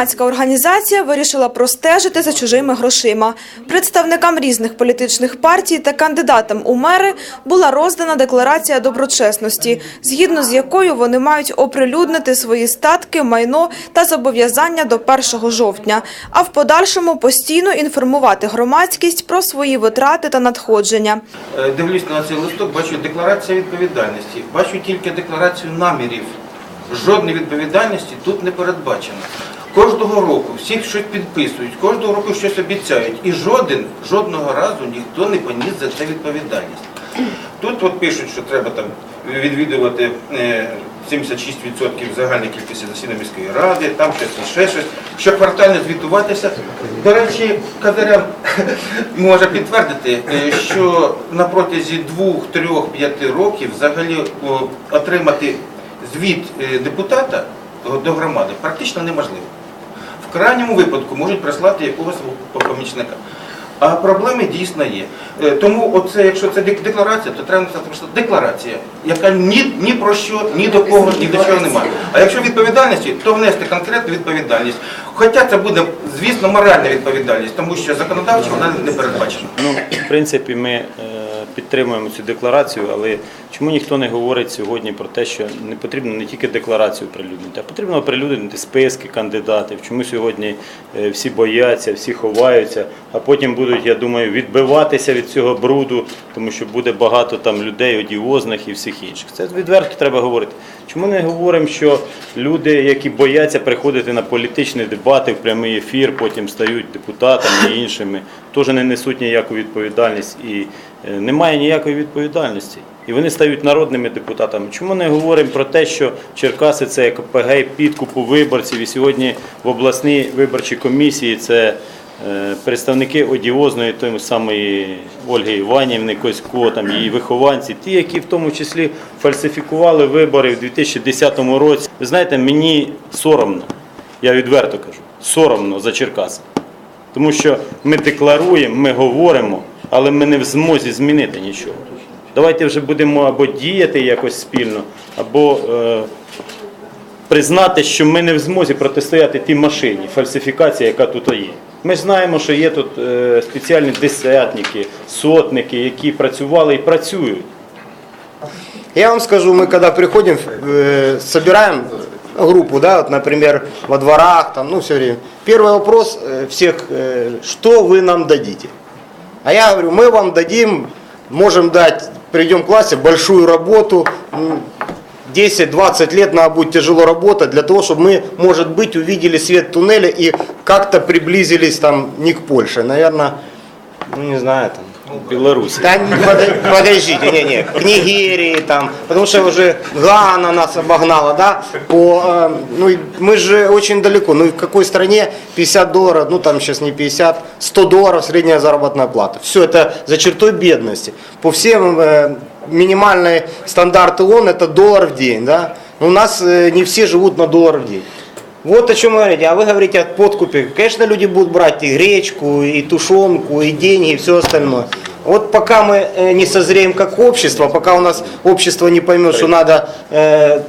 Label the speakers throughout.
Speaker 1: Громадська організація вирішила простежити за чужими грошима. Представникам різних політичних партій та кандидатам у мери була роздана декларація доброчесності, згідно з якою вони мають оприлюднити свої статки, майно та зобов'язання до 1 жовтня, а в подальшому постійно інформувати громадськість про свої витрати та надходження.
Speaker 2: Е, Дивлюсь на цей листок, бачу декларація відповідальності. Бачу тільки декларацію намірів. Жодної відповідальності тут не передбачено. Кожного року всіх щось підписують, кожного року щось обіцяють. І жоден, жодного разу ніхто не поніс за це відповідальність. Тут от пишуть, що треба там відвідувати е, 76% загальної кількості засідань міської ради, там щось ще щось, щоквартально звітуватися. До речі, Кадарян може підтвердити, е, що на протязі двох, трьох, п'яти років взагалі отримати звіт е, депутата до громади практично неможливо. В крайньому випадку можуть прислати якогось помічника. А проблеми дійсно є. Е, Тому оце, якщо це декларація, то треба написати просто декларація, яка ні, ні про що, ні до кого, ні до чого немає. А якщо відповідальності, то внести конкретну відповідальність. Хоча це буде, звісно, моральна відповідальність, тому що законодавчо вона не передбачена.
Speaker 3: Ну, в принципі, ми е, підтримуємо цю декларацію, але чому ніхто не говорить сьогодні про те, що не потрібно не тільки декларацію оприлюднити, а потрібно оприлюднити списки кандидатів. Чому сьогодні е, всі бояться, всі ховаються, а потім будуть, я думаю, відбиватися від цього бруду, тому що буде багато там людей одіозних і всіх інших. Це відверто треба говорити. Чому не говоримо, що люди, які бояться приходити на політичні дебати в прямий ефір, потім стають депутатами і іншими, теж не несуть ніяку відповідальність і е, немає ніякої відповідальності. І вони стають народними депутатами. Чому не говоримо про те, що Черкаси це як ПГ підкупу виборців, і сьогодні в обласній виборчій комісії це е, представники одіозної тої самої Ольги Іванівни, Косько, там її вихованці, ті, які в тому числі фальсифікували вибори в 2010 році. Ви знаєте, мені соромно, я відверто кажу, соромно за Черкаси. Тому що ми декларуємо, ми говоримо, але ми не в змозі змінити нічого. Давайте вже будемо або діяти якось спільно, або е, признати, що ми не в змозі протистояти тій машині, фальсифікації, яка тут є. Ми знаємо, що є тут е, спеціальні десятники, сотники, які працювали і працюють.
Speaker 4: Я вам скажу, мы когда приходим, э, собираем группу, да, вот, например, во дворах, там, ну, все время. Первый вопрос э, всех, э, что вы нам дадите? А я говорю, мы вам дадим, можем дать, придем к классе, большую работу, м, 10-20 лет надо будет тяжело работать для того, чтобы мы, может быть, увидели свет туннеля и как-то приблизились там не к Польше, наверное, ну не знаю, там,
Speaker 3: в Білорусі.
Speaker 4: да не, подо- подождите, не, не, к Нигерии там, потому что уже Гана нас обогнала, да, по, э, ну и мы же очень далеко, ну и в какой стране 50 долларов, ну там сейчас не 50, 100 долларов средняя заработная плата. Все это за чертой бедности. По всем э, минимальные стандарты ООН это доллар в день, да, Но у нас э, не все живут на доллар в день. Вот о чем вы говорите. А вы говорите о подкупе. Конечно, люди будут брать и гречку, и тушенку, и деньги, и все остальное. Вот пока мы э, не созреем как общество, пока у нас общество не поймет, что надо э,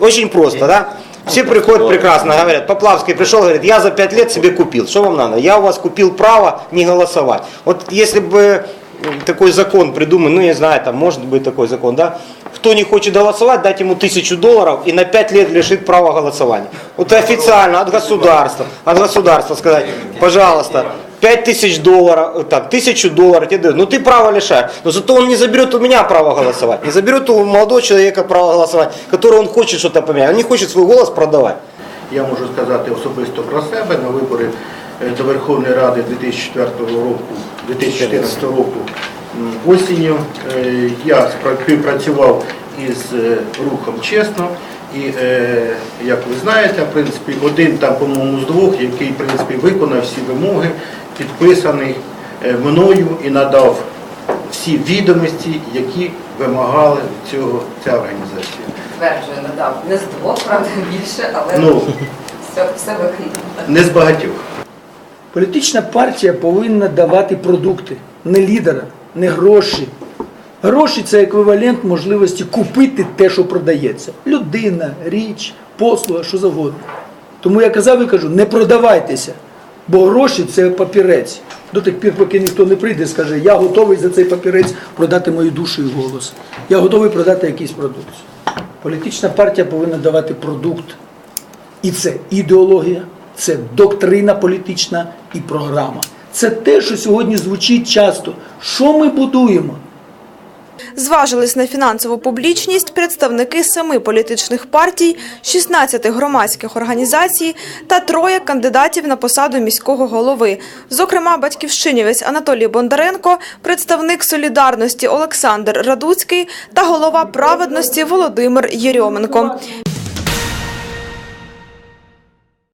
Speaker 4: очень просто, да? Все приходят прекрасно, говорят, Поплавский пришел, говорит, я за пять лет себе купил. Что вам надо? Я у вас купил право не голосовать. Вот если бы м, такой закон придуман, ну я знаю, там может быть такой закон, да? Кто не хочет голосовать, дать ему тысячу долларов и на пять лет лишит права голосования. Вот официально от государства, от государства сказать, пожалуйста, пять тысяч долларов, э, так, тысячу долларов тебе дают, ну ты право лишаешь, но зато он не заберет у меня право голосовать, не заберет у молодого человека право голосовать, который он хочет что-то поменять, он не хочет свой голос продавать.
Speaker 5: Я можу сказати особисто про себе на вибори е, до Верховної Ради 2004 року, 2014 року м, осінню. Е, Я співпрацював із е, рухом чесно. І е, як ви знаєте, в принципі, один там, по-моєму, з двох, який в принципі виконав всі вимоги, підписаний е, мною і надав всі відомості, які вимагали цього ця організація.
Speaker 6: Тверджую, надав. Не з двох, правда, більше, але
Speaker 5: Ну,
Speaker 6: все, все викрито.
Speaker 5: не з багатьох.
Speaker 7: Політична партія повинна давати продукти, не лідера, не гроші. Гроші це еквівалент можливості купити те, що продається. Людина, річ, послуга, що завгодно. Тому я казав і кажу, не продавайтеся, бо гроші це папірець. До тих пір, поки ніхто не прийде скаже, я готовий за цей папірець продати мою душу і голос. Я готовий продати якийсь продукт. Політична партія повинна давати продукт. І це ідеологія, це доктрина політична і програма. Це те, що сьогодні звучить часто. Що ми будуємо?
Speaker 1: Зважились на фінансову публічність представники семи політичних партій, 16 громадських організацій та троє кандидатів на посаду міського голови. Зокрема, батьківщинівець Анатолій Бондаренко, представник солідарності Олександр Радуцький та голова праведності Володимир Єрьоменко.